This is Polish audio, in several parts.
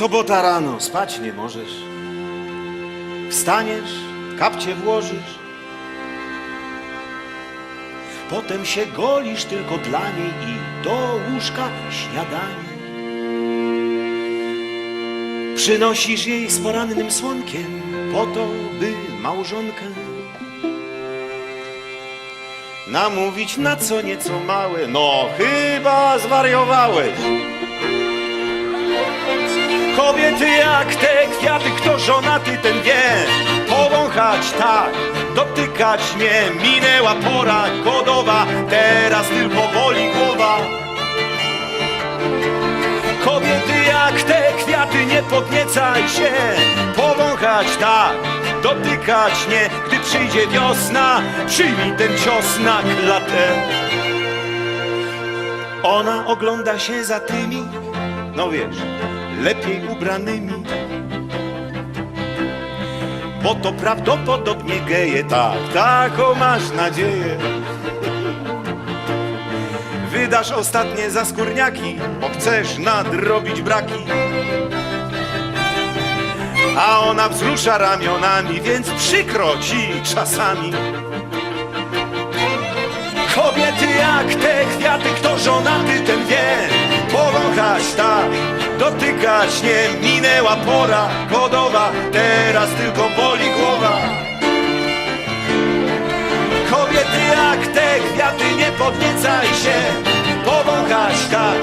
Sobota rano, spać nie możesz. Wstaniesz, kapcie włożysz. Potem się golisz tylko dla niej i do łóżka śniadanie. Przynosisz jej z porannym słonkiem po to, by małżonkę namówić na co nieco małe. No chyba zwariowałeś. Kobiety jak te kwiaty, kto żonaty ten wie. Powąchać tak, dotykać nie. Minęła pora godowa, teraz tylko boli głowa. Kobiety jak te kwiaty, nie podniecaj się. Powąchać tak, dotykać nie. Gdy przyjdzie wiosna, przyjmij ten cios na klatę. Ona ogląda się za tymi, no wiesz, lepiej ubranymi Bo to prawdopodobnie geje, tak, taką masz nadzieję Wydasz ostatnie zaskórniaki, bo chcesz nadrobić braki. A ona wzrusza ramionami, więc przykro ci czasami. Kobiety jak te kwiaty, dotykać nie Minęła pora godowa, teraz tylko boli głowa. Kobiety jak te kwiaty, nie podniecaj się Powąchać tak,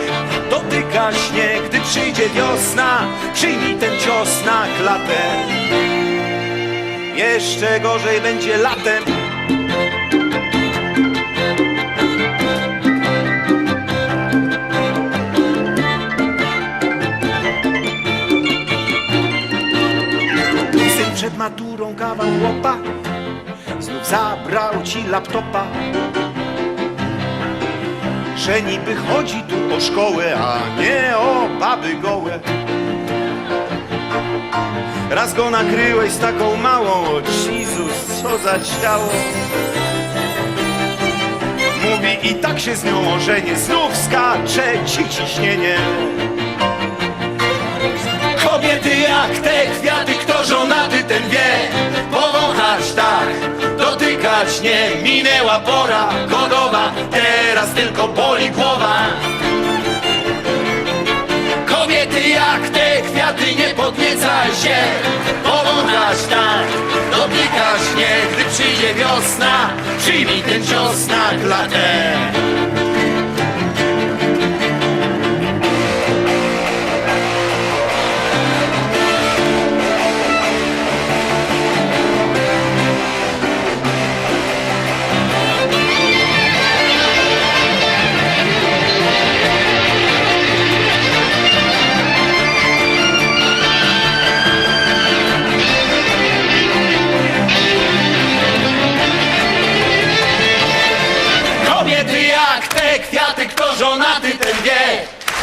dotykać nie Gdy przyjdzie wiosna, przyjmij ten cios na klatę Jeszcze gorzej będzie latem kawał łopa Znów zabrał ci laptopa. Że niby chodzi tu o szkołę A nie o baby gołe. Raz go nakryłeś z taką małą O Jezus, co za ciało. Mówi i tak się z nią ożenię Znów skacze ci ciśnienie dotykać nie Minęła pora godowa, teraz tylko boli głowa. Kobiety jak te kwiaty, nie podniecaj się Powąchać tak, dotykać nie Gdy przyjdzie wiosna, przyjmij ten cios na klatę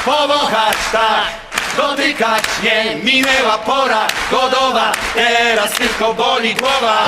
Powąchać tak, dotykać nie Minęła pora godowa, teraz tylko boli głowa